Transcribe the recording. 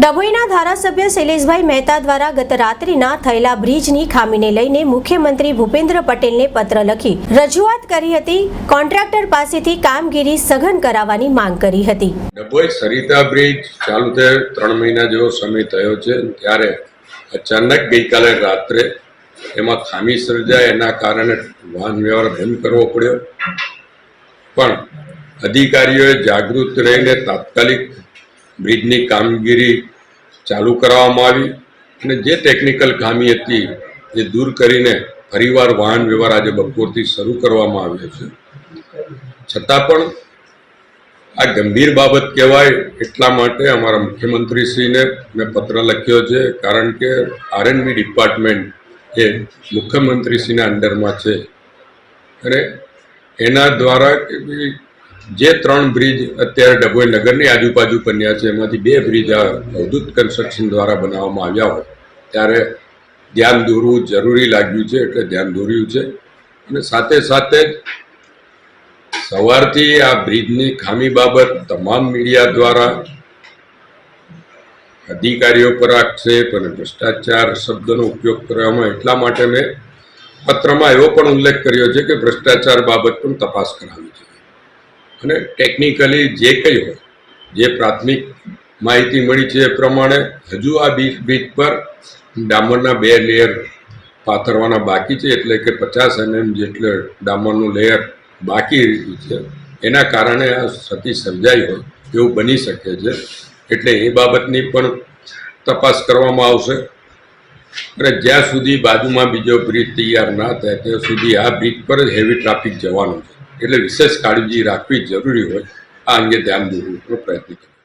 ડભોઈના ધારાસભ્ય શૈલેષભાઈ મહેતા દ્વારા ગત રાત્રિના થયેલા બ્રિજની ખામીને લઈને મુખ્યમંત્રી ભૂપેન્દ્ર પટેલને પત્ર લખી રજૂઆત કરી હતી, કોન્ટ્રાક્ટર પાસેથી કામગીરી સઘન કરાવવાની માંગ કરી હતી. ડભોઈ સરિતા બ્રિજ ચાલુ થયે ત્રણ મહિના જેવો સમય થયો છે, ત્યારે અચાનક ગઈકાલે રાત્રે એમાં ખામી સર્જાય, એના કારણે વાહન વ્યવહાર બંધ કરવો પડ્યો. પણ અધિકારીઓએ જાગૃત રહીને તાત્કાલિક બ્રિજની કામગીરી ચાલુ કરવામાં આવી અને જે ટેકનિકલ ખામી હતી એ દૂર કરીને ફરીવાર વાહન વ્યવહાર આજે બપોરથી શરૂ કરવામાં આવ્યો છે. છતાં પણ આ ગંભીર બાબત કહેવાય એટલા માટે અમારા મુખ્યમંત્રીશ્રીને મેં પત્ર લખ્યો છે, કારણ કે આરએનબી ડિપાર્ટમેન્ટ એ મુખ્યમંત્રીશ્રીના અંડરમાં છે. અને એના દ્વારા કે ભઈ જે ત્રણ બ્રિજ અત્યારે ડભોઈ નગરની આજુબાજુ બન્યા છે, એમાંથી બે બ્રિજ આ અવધૂત કન્સ્ટ્રક્શન દ્વારા બનાવવામાં આવ્યા હોય, ત્યારે ધ્યાન દોરવું જરૂરી લાગ્યું છે, એટલે ધ્યાન દોર્યું છે. અને સાથે સાથે જ સવારથી આ બ્રિજની ખામી બાબત તમામ મીડિયા દ્વારા અધિકારીઓ પર આક્ષેપ અને ભ્રષ્ટાચાર શબ્દનો ઉપયોગ કરવામાં એટલા માટે મેં પત્રમાં એવો પણ ઉલ્લેખ કર્યો છે કે ભ્રષ્ટાચાર બાબત પણ તપાસ કરાવી છે. અને ટેકનિકલી જે કંઈ હોય, જે પ્રાથમિક માહિતી મળી છે એ પ્રમાણે હજુ આ બીચ બીચ પર ડામરના બે લેયર પાથરવાના બાકી છે, એટલે કે પચાસ એમએમ જેટલે ડામરનું લેયર બાકી છે. એના કારણે આ સતી સર્જાઈ હોય, એવું બની શકે છે. એટલે એ બાબતની પણ તપાસ કરવામાં આવશે. અને જ્યાં સુધી બાજુમાં બીજો બ્રિજ તૈયાર ના થાય, ત્યાં સુધી આ બ્રિજ પર જ હેવી ટ્રાફિક જવાનું છે. એટલે વિશેષ કાળજી રાખવી જરૂરી હોય. આ અંગે ધ્યાન દોરવાનો પ્રયત્ન કરીએ.